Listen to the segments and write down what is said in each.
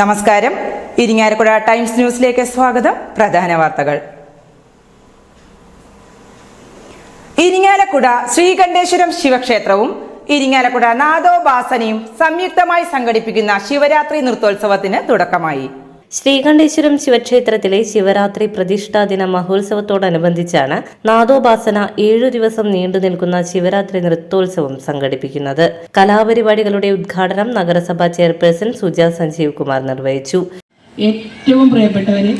നമസ്കാരം. ഇരിങ്ങാലക്കുട ടൈംസ് ന്യൂസിലേക്ക് സ്വാഗതം. പ്രധാന വാർത്തകൾ. ഇരിങ്ങാലക്കുട ശ്രീകണ്ഠേശ്വരം ശിവക്ഷേത്രവും ഇരിങ്ങാലക്കുട നാദോപാസനയും സംയുക്തമായി സംഘടിപ്പിക്കുന്ന ശിവരാത്രി നൃത്തോത്സവത്തിന് തുടക്കമായി. ശ്രീകണ്ഠേശ്വരം ശിവക്ഷേത്രത്തിലെ ശിവരാത്രി പ്രതിഷ്ഠാ ദിന മഹോത്സവത്തോടനുബന്ധിച്ചാണ് നാദോപാസന ഏഴു ദിവസം നീണ്ടു നിൽക്കുന്ന ശിവരാത്രി നൃത്തോത്സവം സംഘടിപ്പിക്കുന്നത്. കലാപരിപാടികളുടെ ഉദ്ഘാടനം നഗരസഭാ ചെയർപേഴ്സൺ സുജ സഞ്ജീവ് കുമാർ നിർവഹിച്ചു. ഏറ്റവും പ്രിയപ്പെട്ടവര്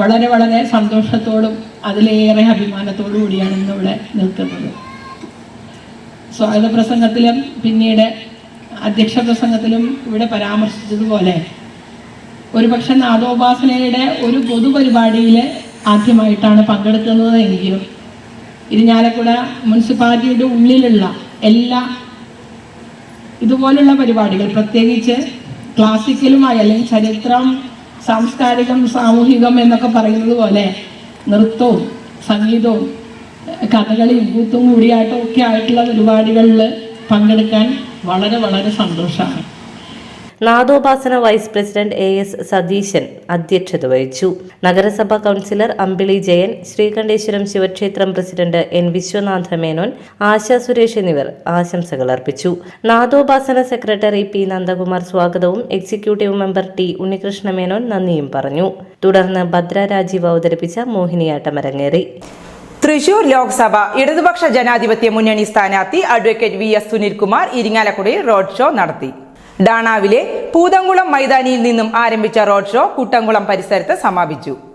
വളരെ വളരെ സന്തോഷത്തോടും അതിലേറെ അഭിമാനത്തോടു കൂടിയാണ് ഇന്നിവിടെ നിൽക്കുന്നത്. സ്വാഗത പ്രസംഗത്തിലും പിന്നീട് അധ്യക്ഷ പ്രസംഗത്തിലും ഇവിടെ പരാമർശിച്ചതുപോലെ ഒരുപക്ഷെ നാദോപാസനയുടെ ഒരു പൊതുപരിപാടിയിൽ ആദ്യമായിട്ടാണ് പങ്കെടുക്കുന്നത് എങ്കിലും ഇരിഞ്ഞാലക്കുട മുനിസിപ്പാലിറ്റിയുടെ ഉള്ളിലുള്ള എല്ലാ ഇതുപോലുള്ള പരിപാടികൾ പ്രത്യേകിച്ച് ക്ലാസിക്കലുമായി അല്ലെങ്കിൽ ചരിത്രം സാംസ്കാരികം സാമൂഹികം എന്നൊക്കെ പറയുന്നത് പോലെ നൃത്തവും സംഗീതവും കഥകളിയും കൂത്തും കൂടിയാട്ടവും ഒക്കെ ആയിട്ടുള്ള പരിപാടികളിൽ പങ്കെടുക്കാൻ വളരെ വളരെ സന്തോഷമാണ് Nadopasana vice president A S Satheesan അധ്യക്ഷത വഹിച്ചു. നഗരസഭാ കൗൺസിലർ അമ്പിളി ജയൻ ശ്രീകണ്ഠേശ്വരം ശിവക്ഷേത്രം പ്രസിഡന്റ് എൻ വിശ്വനാഥ മേനോൻ ആശ സുരേഷ് എന്നിവർ ആശംസകൾ അർപ്പിച്ചു. നാദോപാസന സെക്രട്ടറി പി നന്ദകുമാർ സ്വാഗതവും executive member T Unnikrishna Menon നന്ദിയും പറഞ്ഞു. തുടർന്ന് ഭദ്ര രാജീവ് അവതരിപ്പിച്ച മോഹിനിയാട്ടം അരങ്ങേറി. തൃശൂർ ലോക്സഭ ഇടതുപക്ഷ ജനാധിപത്യ മുന്നണി സ്ഥാനാർത്ഥി അഡ്വക്കേറ്റ് വി എസ് സുനിൽകുമാർ ഇരിങ്ങാലക്കുടയിൽ റോഡ് ഷോ നടത്തി. ഡാണാവിലെ പൂതംകുളം മൈതാനിയിൽ നിന്നും ആരംഭിച്ച റോഡ് ഷോ കുട്ടംകുളം പരിസരത്ത് സമാപിച്ചു.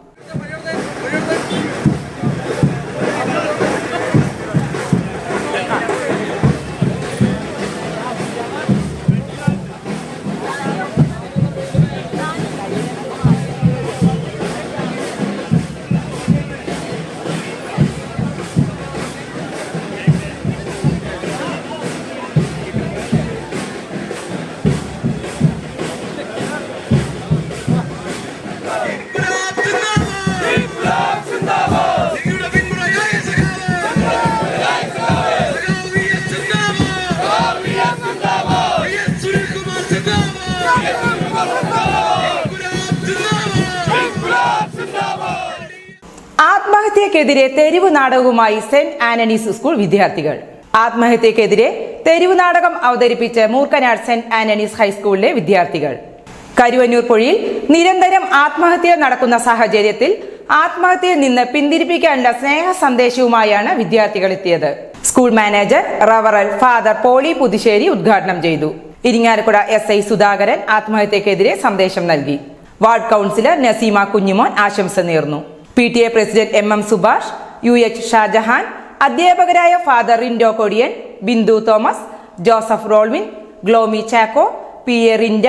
ആത്മഹത്യക്കെതിരെ തെരുവ് നാടകവുമായി സെന്റ് ആന്റണീസ് സ്കൂൾ വിദ്യാർത്ഥികൾ. ആത്മഹത്യക്കെതിരെ തെരുവ് നാടകം അവതരിപ്പിച്ച് മൂർക്കനാട് സെന്റ് ആന്റണീസ് ഹൈസ്കൂളിലെ വിദ്യാർത്ഥികൾ. കരുവന്നൂർ പുഴയിൽ നിരന്തരം ആത്മഹത്യ നടക്കുന്ന സാഹചര്യത്തിൽ ആത്മഹത്യയിൽ നിന്ന് പിന്തിരിപ്പിക്കാനുള്ള സ്നേഹ സന്ദേശവുമായാണ് വിദ്യാർത്ഥികൾ എത്തിയത്. സ്കൂൾ മാനേജർ റവറൽ ഫാദർ പോളി പുതുശ്ശേരി ഉദ്ഘാടനം ചെയ്തു. ഇരിങ്ങാലക്കുട എസ് ഐ സുധാകരൻ ആത്മഹത്യക്കെതിരെ സന്ദേശം നൽകി. വാർഡ് കൗൺസിലർ നസീമ കുഞ്ഞുമോൻ ആശംസ നേർന്നു. P T A president M M Subhash U H Shajahan അധ്യാപകരായ father Rindo Kodiyan Bindu Thomas Joseph Rolvin Glomy Chacko P A Rinda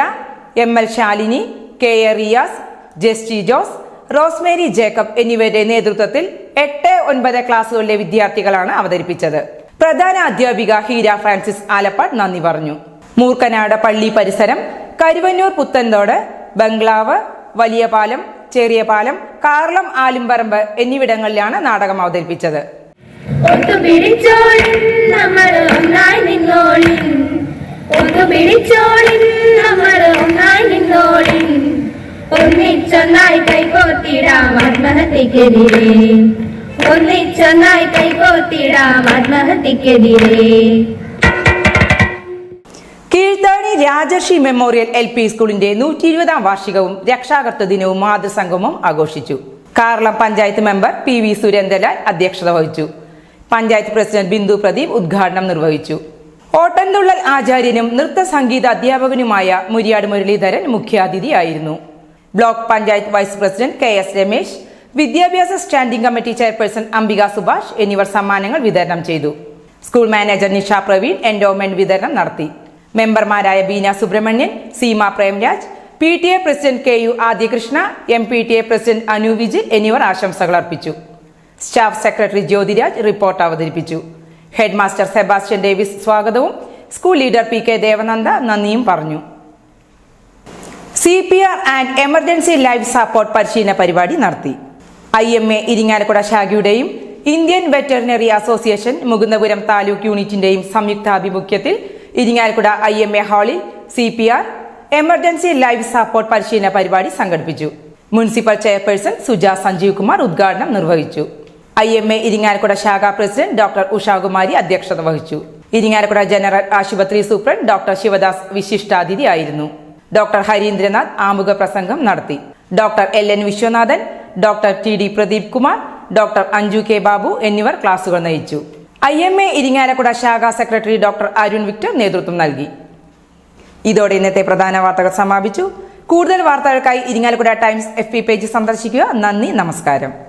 M L Shalini K A Riyas Justy Jose Rosemary Jacob എന്നിവരുടെ നേതൃത്വത്തിൽ എട്ട് ഒൻപത് ക്ലാസ്സുകളിലെ വിദ്യാർത്ഥികളാണ് അവതരിപ്പിച്ചത്. പ്രധാന അധ്യാപിക Heera Francis Alappad നന്ദി പറഞ്ഞു. മൂർക്കനാട് പള്ളി പരിസരം കരുവന്നൂർ പുത്തൻതോട് ബംഗ്ലാവ് വലിയ പാലം ചെറിയ പാലം കാർളം ആലുംപറമ്പ് എന്നിവിടങ്ങളിലാണ് നാടകം അവതരിപ്പിച്ചത്. ഒന്നിച്ചൊന്നായി കൈകോത്തിടാം ആത്മഹത്യക്കെതിരെ. ഒന്നിച്ചൊന്നായി കൈകോത്തിടാം ആത്മഹത്യക്കെതിരെ. രാജർഷി മെമ്മോറിയൽ എൽ പി സ്കൂളിന്റെ നൂറ്റി ഇരുപതാം വാർഷികവും രക്ഷാകർത്തൃ ദിനവും മാതൃസംഗമം ആഘോഷിച്ചു. Karalam panchayat member P V Surendralal അധ്യക്ഷത വഹിച്ചു. പഞ്ചായത്ത് പ്രസിഡന്റ് ബിന്ദു പ്രദീപ് ഉദ്ഘാടനം നിർവഹിച്ചു. ഓട്ടൻതുള്ളൽ ആചാര്യനും നൃത്ത സംഗീത അധ്യാപകനുമായ Muriyad Muraleedharan മുഖ്യാതിഥിയായിരുന്നു. Block panchayat vice president K S Ramesh വിദ്യാഭ്യാസ standing committee chairperson Ambika Subhash എന്നിവർ സമ്മാനങ്ങൾ വിതരണം ചെയ്തു. School manager Nisha Praveen endowment വിതരണം നടത്തി. മെമ്പർമാരായ Beena Subramanian Seema Premraj P T A president K U Adhyakrishna M P T A president Anu Vijil എന്നിവർ ആശംസകൾ അർപ്പിച്ചു. സ്റ്റാഫ് സെക്രട്ടറി ജ്യോതിരാജ് റിപ്പോർട്ട് അവതരിപ്പിച്ചു. ഹെഡ് മാസ്റ്റർ സെബാസ്റ്റ്യൻ ഡേവിസ് സ്വാഗതവും school leader P K Devananda നന്ദിയും പറഞ്ഞു. C P R and emergency life support പരിശീലന പരിപാടി നടത്തി. I M A Irinjalakuda ശാഖയുടെയും Indian veterinary association Mukundapuram taluk യൂണിറ്റിന്റെയും സംയുക്താഭിമുഖ്യത്തിൽ ഇരിങ്ങാലക്കുട ഐ എം എ ഹാളിൽ C P R emergency life support പരിശീലന പരിപാടി സംഘടിപ്പിച്ചു. മുനിസിപ്പൽ ചെയർപേഴ്സൺ സുജ സഞ്ജീവ് കുമാർ ഉദ്ഘാടനം നിർവഹിച്ചു. ഐ എം എ ഇരിങ്ങാലക്കുട ശാഖാ പ്രസിഡന്റ് ഡോക്ടർ ഉഷാകുമാരി അധ്യക്ഷത വഹിച്ചു. ഇരിങ്ങാലക്കുട ജനറൽ ആശുപത്രി സൂപ്രണ്ട് ഡോക്ടർ ശിവദാസ് വിശിഷ്ടാതിഥിയായിരുന്നു. ഡോക്ടർ ഹരീന്ദ്രനാഥ് ആമുഖ പ്രസംഗം നടത്തി. Doctor L N Viswanathan doctor T D Pradeep Kumar doctor Anju K Babu എന്നിവർ ക്ലാസുകൾ നയിച്ചു. ഐ എം എ ഇരിങ്ങാലക്കുട ശാഖാ സെക്രട്ടറി ഡോക്ടർ അരുൺ വിക്ടർ നേതൃത്വം നൽകി. ഇതോടെ ഇന്നത്തെ പ്രധാന വാർത്തകൾ സമാപിച്ചു. കൂടുതൽ വാർത്തകൾക്കായി ഇരിങ്ങാലക്കുട ടൈംസ് എഫ് പേജ് സന്ദർശിക്കുക. നന്ദി നമസ്കാരം.